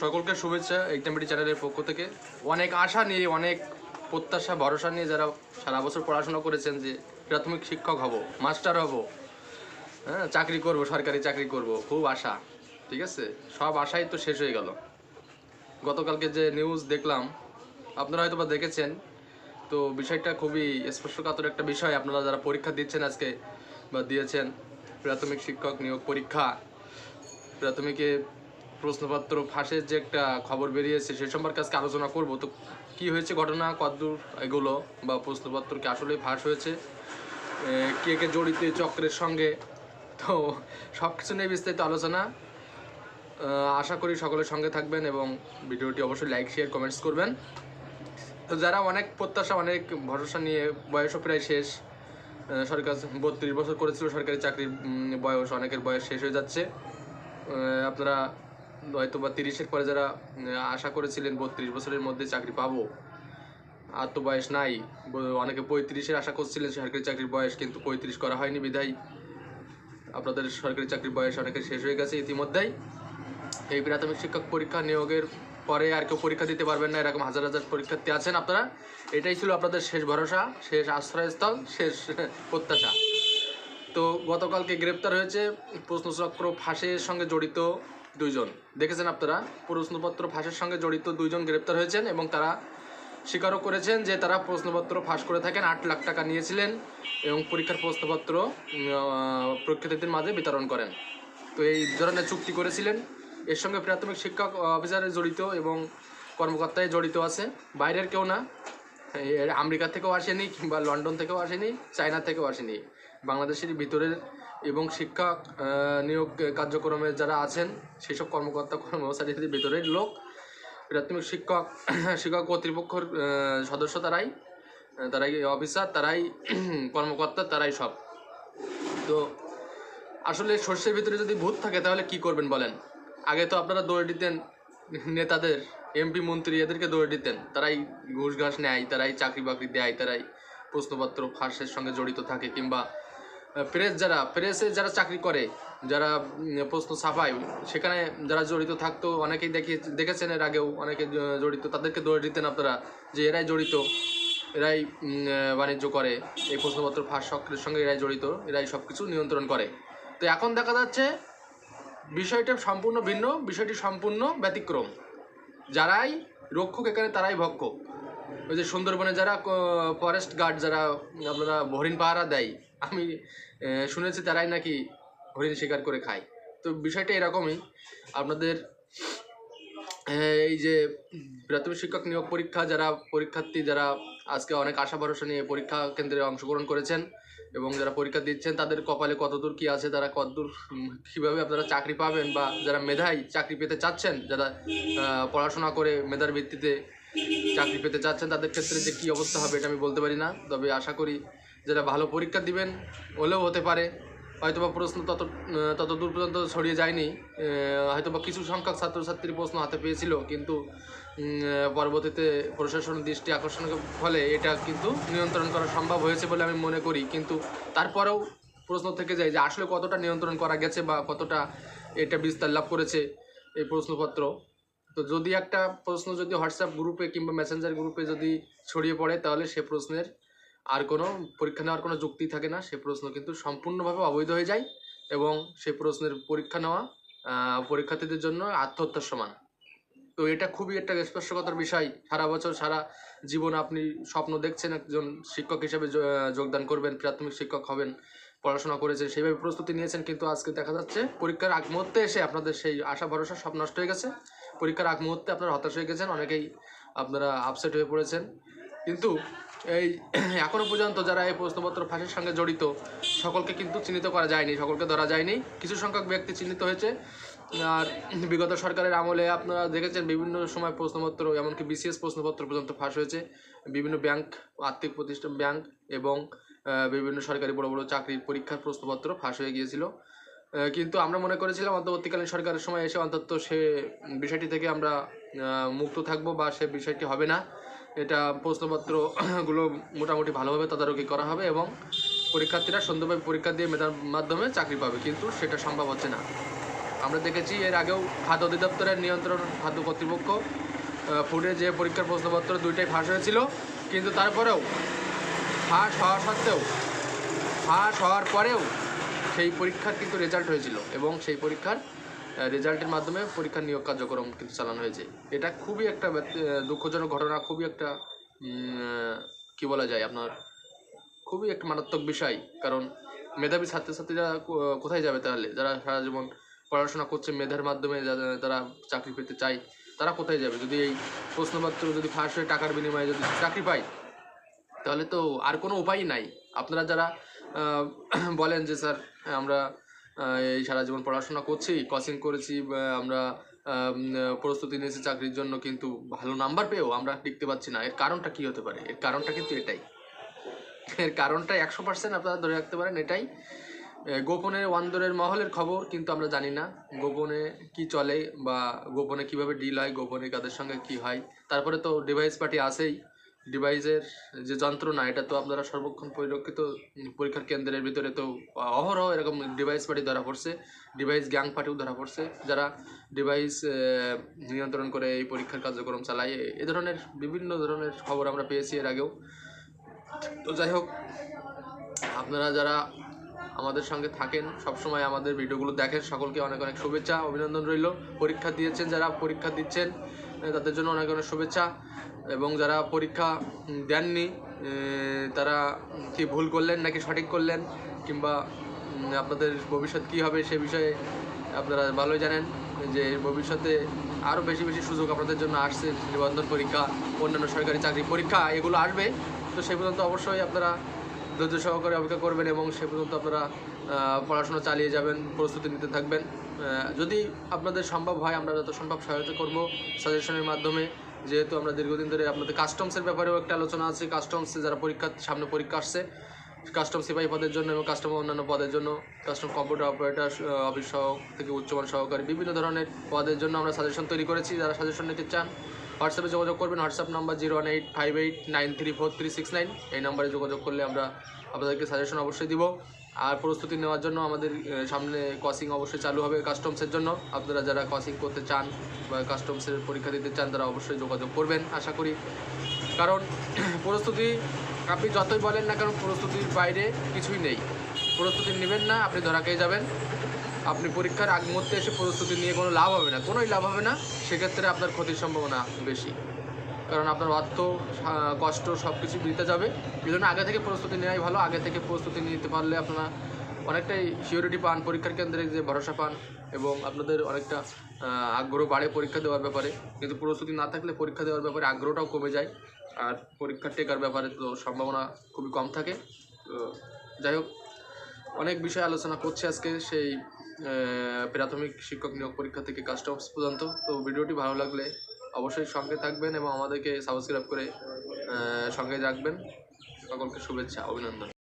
সকলকে শুভেচ্ছা একটামিটি চ্যানেলের পক্ষ থেকে। অনেক আশা নিয়ে, অনেক প্রত্যাশা, ভরসা নিয়ে যারা সারা বছর পড়াশোনা করেছেন যে প্রাথমিক শিক্ষক হব, মাস্টার হব হ্যাঁ চাকরি করব, সরকারি চাকরি করব, খুব আশা, ঠিক আছে? সব আশাই তো শেষ হয়ে গেল। গতকালকে যে নিউজ দেখলাম, আপনারা হয়তো বা দেখেছেন, তো বিষয়টা খুবই স্পর্শকাতর একটা বিষয়। আপনারা যারা পরীক্ষা দিচ্ছেন আজকে বা দিয়েছেন, প্রাথমিক শিক্ষক নিয়োগ পরীক্ষা, প্রাথমিকে প্রশ্নপত্র ফাঁসের যে একটা খবর বেরিয়েছে, সে সম্পর্কে আজকে আলোচনা করব। তো কি হয়েছে ঘটনা, কতদূর এগুলো বা প্রশ্নপত্র কি আসলেই ফাঁস হয়েছে? কে কে জড়িত চক্রের সঙ্গে? তো সব কিছু নিয়ে বিস্তারিত আলোচনা আশা করি সকলের সঙ্গে থাকবেন এবং ভিডিওটি অবশ্যই লাইক, শেয়ার, কমেন্টস করবেন। তো যারা অনেক প্রত্যাশা, অনেক ভরসা নিয়ে বয়সও প্রায় শেষ সরকার বত্রিশ বছর করেছিল সরকারি চাকরির বয়স, অনেকের বয়স শেষ হয়ে যাচ্ছে। আপনারা হয়তো বা তিরিশের পরে যারা আশা করেছিলেন বত্রিশ বছরের মধ্যে চাকরি পাবো, আর তো বয়স নাই। অনেকে পঁয়ত্রিশের আশা করছিলেন সরকারি চাকরির বয়স, কিন্তু পঁয়ত্রিশ করা হয়নি বিধায়। আপনাদের সরকারি চাকরির বয়স অনেকের শেষ হয়ে গেছে ইতিমধ্যেই। এই প্রাথমিক শিক্ষক পরীক্ষা নিয়োগের পরে আর কেউ পরীক্ষা দিতে পারবেন না, এরকম হাজার হাজার পরীক্ষার্থী আছেন আপনারা। এটাই ছিল আপনাদের শেষ ভরসা, শেষ আশ্রয়স্থল, শেষ প্রত্যাশা। তো গতকালকে গ্রেপ্তার হয়েছে প্রশ্নচক্র ফাঁসের সঙ্গে জড়িত দুইজন। দেখেছেন আপনারা, প্রশ্নপত্র ফাঁসের সঙ্গে জড়িত দুইজন গ্রেপ্তার হয়েছেন এবং তারা স্বীকারও করেছেন যে তারা প্রশ্নপত্র ফাঁস করে থাকেন, আট লাখ টাকা নিয়েছিলেন এবং পরীক্ষার প্রশ্নপত্র পরীক্ষার্থীদের মাঝে বিতরণ করেন। তো এই ধরনের চুক্তি করেছিলেন। এর সঙ্গে প্রাথমিক শিক্ষক অফিসারে জড়িত এবং কর্মকর্তায় জড়িত আছে। বাইরের কেউ না। আমেরিকা থেকেও আসেনি কিংবা লন্ডন থেকেও আসেনি, চায়না থেকেও আসেনি। বাংলাদেশের ভিতরের এবং শিক্ষা নিয়োগ কার্যক্রমে যারা আছেন, সেসব কর্মকর্তা, কর্মচারীদের ভিতরের লোক প্রাথমিক শিক্ষক শিক্ষক কর্তৃপক্ষের সদস্য তারাই তারাই অফিসার তারাই কর্মকর্তা, তারাই সব। তো আসলে শস্যের ভিতরে যদি ভূত থাকে, তাহলে কি করবেন বলেন? আগে তো আপনারা দৌড়ে দিতেন নেতাদের এমপি মন্ত্রী, এদেরকে দৌড়ে দিতেন। তারাই ঘুষ ঘাস নেয়, তারাই চাকরি বাকরি দেয়, তারাই প্রশ্নপত্র ফাঁসের সঙ্গে জড়িত থাকে, কিংবা প্রেস যারা প্রেসে যারা চাকরি করে, যারা প্রশ্ন ছাপায়, সেখানে যারা জড়িত থাকতো, অনেকেই দেখে, দেখেছেন এর আগেও অনেকে জড়িত, তাদেরকে দৌড়ে দিতেন আপনারা যে এরাই জড়িত, এরাই বাণিজ্য করে, এই প্রশ্নপত্র ফাঁস চক্রের সঙ্গে এরাই জড়িত, এরাই সব কিছু নিয়ন্ত্রণ করে। তো এখন দেখা যাচ্ছে, বিষয়টা সম্পূর্ণ ভিন্ন, বিষয়টি সম্পূর্ণ ব্যতিক্রম। যারাই রক্ষক, এখানে তারাই ভক্ষক ওই যে সুন্দরবনে যারা ফরেস্ট গার্ড যারা, আপনারা হরিণ পাহারা দেয়, আমি শুনেছি তারাই নাকি হরিণ শিকার করে খায়। তো বিষয়টা এরকমই। আপনাদের এই যে প্রাথমিক শিক্ষক নিয়োগ পরীক্ষা যারা, পরীক্ষার্থী যারা আজকে অনেক আশা ভরসা নিয়ে পরীক্ষা কেন্দ্রে অংশগ্রহণ করেছেন এবং যারা পরীক্ষা দিচ্ছেন, তাদের কপালে কতদূর কি আছে, তারা কতদূর কীভাবে আপনারা চাকরি পাবেন বা যারা মেধায় চাকরি পেতে চাচ্ছেন, যারা পড়াশোনা করে মেধার ভিত্তিতে চাকরি পেতে চাচ্ছেন তাদের ক্ষেত্রে যে কী অবস্থা হবে এটা আমি বলতে পারি না। তবে আশা করি যারা ভালো পরীক্ষা দিবেন হলেও হতে পারে। হয়তোবা প্রশ্ন তত তত দূর পর্যন্ত ছড়িয়ে যায়নি। আহ, হয়তোবা কিছু সংখ্যক ছাত্রছাত্রীর প্রশ্ন হাতে পেয়েছিল কিন্তু পরবর্তীতে প্রশাসনের দৃষ্টি আকর্ষণের ফলে এটা কিন্তু নিয়ন্ত্রণ করা সম্ভব হয়েছে বলে আমি মনে করি। কিন্তু তারপরেও প্রশ্ন থেকে যায় যে আসলে কতটা নিয়ন্ত্রণ করা গেছে বা কতটা এটা বিস্তার লাভ করেছে এই প্রশ্নপত্র। তো যদি একটা প্রশ্ন যদি হোয়াটসঅ্যাপ গ্রুপে কিংবা মেসেঞ্জার গ্রুপে যদি ছড়িয়ে পড়ে, তাহলে সে প্রশ্নের আর কোনো পরীক্ষা নেওয়ার কোনো যুক্তি থাকে না। সে প্রশ্ন কিন্তু সম্পূর্ণভাবে অবৈধ হয়ে যায় এবং সে প্রশ্নের পরীক্ষা নেওয়া পরীক্ষার্থীদের জন্য আত্মহত্যার সমান। তো এটা খুবই একটা স্পর্শকতার বিষয়। সারা বছর, সারা জীবন আপনি স্বপ্ন দেখছেন একজন শিক্ষক হিসেবে যোগদান করবেন, প্রাথমিক শিক্ষক হবেন, পড়াশোনা করেছেন, সেইভাবে প্রস্তুতি নিয়েছেন, কিন্তু আজকে দেখা যাচ্ছে পরীক্ষার আগ মুহূর্তে এসে আপনাদের সেই আশা, ভরসা সব নষ্ট হয়ে গেছে। পরীক্ষার আগ মুহূর্তে আপনারা হতাশ হয়ে গেছেন, অনেকেই আপনারা আপসেট হয়ে পড়েছেন। কিন্তু এই এখনও পর্যন্ত যারা এই প্রশ্নপত্র ফাঁসের সঙ্গে জড়িত, সকলকে কিন্তু চিহ্নিত করা যায়নি, সকলকে ধরা যায়নি। কিছু সংখ্যক ব্যক্তি চিহ্নিত হয়েছে। আর বিগত সরকারের আমলে আপনারা দেখেছেন, বিভিন্ন সময় প্রশ্নপত্র, এমনকি বিসিএস প্রশ্নপত্র পর্যন্ত ফাঁস হয়েছে। বিভিন্ন ব্যাংক, আর্থিক প্রতিষ্ঠান ব্যাংক এবং বিভিন্ন সরকারি বড় বড় চাকরির পরীক্ষার প্রশ্নপত্র ফাঁস হয়ে গিয়েছিল। কিন্তু আমরা মনে করেছিলাম অন্তর্বর্তীকালীন সরকারের সময় এসে অন্তত সে বিষয়টি থেকে আমরা মুক্ত থাকব বা সে বিষয়টি হবে না। এটা প্রশ্নপত্রগুলো মোটামুটি ভালোভাবে তদারকি করা হবে এবং পরীক্ষার্থীরা সুন্দরভাবে পরীক্ষা দিয়ে মেধার মাধ্যমে চাকরি পাবে, কিন্তু সেটা সম্ভব হচ্ছে না। আমরা দেখেছি এর আগেও খাদ্য অধিদপ্তরের নিয়ন্ত্রণ খাদ্য কর্তৃপক্ষ ফুডে যে পরীক্ষার প্রশ্নপত্র দুইটাই ফাঁস হয়েছিল, কিন্তু তারপরেও, ফাঁস হওয়া সত্ত্বেও, ফাঁস হওয়ার পরেও সেই পরীক্ষার কিন্তু রেজাল্ট হয়েছিল এবং সেই পরীক্ষার রেজাল্টের মাধ্যমে পরীক্ষার নিয়োগ কার্যক্রম কিন্তু চালানো হয়েছে। এটা খুবই একটা দুঃখজনক ঘটনা, খুবই একটা কি বলা যায় আপনার, খুবই একটা মারাত্মক বিষয়। কারণ মেধাবী ছাত্রছাত্রীরা কোথায় যাবে তাহলে? যারা সারা জীবন পড়াশোনা করছে, মেধার মাধ্যমে যারা- তারা চাকরি পেতে চায়, তারা কোথায় যাবে? যদি এই প্রশ্নপত্র যদি ফাঁস হয়ে টাকার বিনিময়ে যদি চাকরি পায়, তাহলে তো আর কোনো উপায় নাই। আপনারা যারা বলেন যে, স্যার, আমরা এই সারা জীবন পড়াশোনা করছি কোচিং করেছি আমরা প্রস্তুতি নিয়েছি চাকরির জন্য, কিন্তু ভালো নাম্বার পেয়েও আমরা টিকতে পারছি না। এর কারণটা কি হতে পারে? এর কারণটা কিন্তু এটাই। এর কারণটা একশো পার্সেন্ট আপনারা ধরে রাখতে পারেন এটাই। গোপনে ওয়ান্দরের মহলের খবর কিন্তু আমরা জানি না। গোপনে কি চলে বা গোপনে কীভাবে ডিল হয়, গোপনে কাদের সঙ্গে কি হয়। তারপরে তো ডিভাইস পার্টি আসেই ডিভাইসের যে যন্ত্রণা, এটা তো আপনারা সর্বক্ষণ পরিলক্ষিত পরীক্ষার কেন্দ্রের ভিতরে তো অহরহ এরকম ডিভাইস পার্টি ধরা পড়ছে ডিভাইস গ্যাং পার্টিও ধরা পড়ছে, যারা ডিভাইস নিয়ন্ত্রণ করে এই পরীক্ষার কার্যক্রম চালায়, এ- ধরনের বিভিন্ন ধরনের খবর আমরা পেয়েছি এর আগেও। তো যাই হোক, আপনারা যারা আমাদের সঙ্গে থাকেন, সবসময় আমাদের ভিডিওগুলো দেখেন। সকলকে অনেক অনেক শুভেচ্ছা, অভিনন্দন রইল। পরীক্ষা দিয়েছেন যারা, পরীক্ষা দিচ্ছেন। তাদের জন্য অনেক অনেক শুভেচ্ছা এবং যারা পরীক্ষা দেননি তারা কি ভুল করলেন নাকি সঠিক করলেন কিংবা আপনাদের ভবিষ্যৎ কী হবে সে বিষয়ে আপনারা ভালোই জানেন যে ভবিষ্যতে আরও বেশি বেশি সুযোগ আপনাদের জন্য আসছে, নিবন্ধন পরীক্ষা, অন্যান্য সরকারি চাকরি পরীক্ষা, এগুলো আসবে। তো সে পর্যন্ত অবশ্যই আপনারা ধৈর্য সহকারে অপেক্ষা করবেন এবং সে পর্যন্ত আপনারা পড়াশোনা চালিয়ে যাবেন, প্রস্তুতি নিতে থাকবেন। যদি আপনাদের সম্ভব হয়, আমরা যত সম্ভব সহায়তা করব সাজেশনের মাধ্যমে। যেহেতু আমরা দীর্ঘদিন ধরে আপনাদের কাস্টমসের ব্যাপারেও একটা আলোচনা আছে। কাস্টমসে যারা পরীক্ষার সামনে পরীক্ষা আসছে কাস্টম সিপাহী পদের জন্য এবং কাস্টম অন্যান্য পদের জন্য কাস্টম কম্পিউটার অপারেটর অফিস সহ থেকে উচ্চমান সহকারী বিভিন্ন ধরনের পদের জন্য আমরা সাজেশন তৈরি করেছি। যারা সাজেশন নিতে চান হোয়াটসঅ্যাপে যোগাযোগ করবেন। WhatsApp number zero one eight five eight nine three four three six nine এই নাম্বারে যোগাযোগ করলে আমরা আপনাদেরকে সাজেশন অবশ্যই দিব। আর প্রস্তুতি নেওয়ার জন্য আমাদের সামনে কসিং অবশ্যই চালু হবে কাস্টমসের জন্য। আপনারা যারা কসিং করতে চান বা কাস্টমসের পরীক্ষা দিতে চান, তারা অবশ্যই যোগাযোগ করবেন, আশা করি। কারণ প্রস্তুতি, আপনি যতই বলেন না কারণ প্রস্তুতির বাইরে কিছুই নেই। প্রস্তুতি নেবেন না, আপনি ধরা খেয়ে যাবেন। আপনি পরীক্ষার আগ মুহূর্তে এসে প্রস্তুতি নিয়ে কোনো লাভ হবে না। কোনোই লাভ হবে না। সেক্ষেত্রে আপনার ক্ষতির সম্ভাবনা বেশি। কারণ আপনার অর্থ কষ্ট সব কিছু দিতে যাবে। এই জন্য আগে থেকে প্রস্তুতি নেওয়াই ভালো। আগে থেকে প্রস্তুতি নিতে পারলে আপনারা অনেকটাই সিওরিটি পান, পরীক্ষার কেন্দ্রে যে ভরসা পান এবং আপনাদের অনেকটা আগ্রহ বাড়ে পরীক্ষা দেওয়ার ব্যাপারে। কিন্তু প্রস্তুতি না থাকলে পরীক্ষা দেওয়ার ব্যাপারে আগ্রহটাও কমে যায়। আর পরীক্ষা টেকার ব্যাপারে তো সম্ভাবনা খুবই কম থাকে। তো যাই হোক, অনেক বিষয় আলোচনা করছে আজকে। সেই প্রাথমিক শিক্ষক নিয়োগ পরীক্ষা থেকে কাস্টমস পর্যন্ত। তো ভিডিওটি ভালো লাগলে অবশ্যই সঙ্গে থাকবেন এবং আমাদেরকে সাবস্ক্রাইব করে সঙ্গে রাখবেন। সকলকে শুভেচ্ছা অভিনন্দন।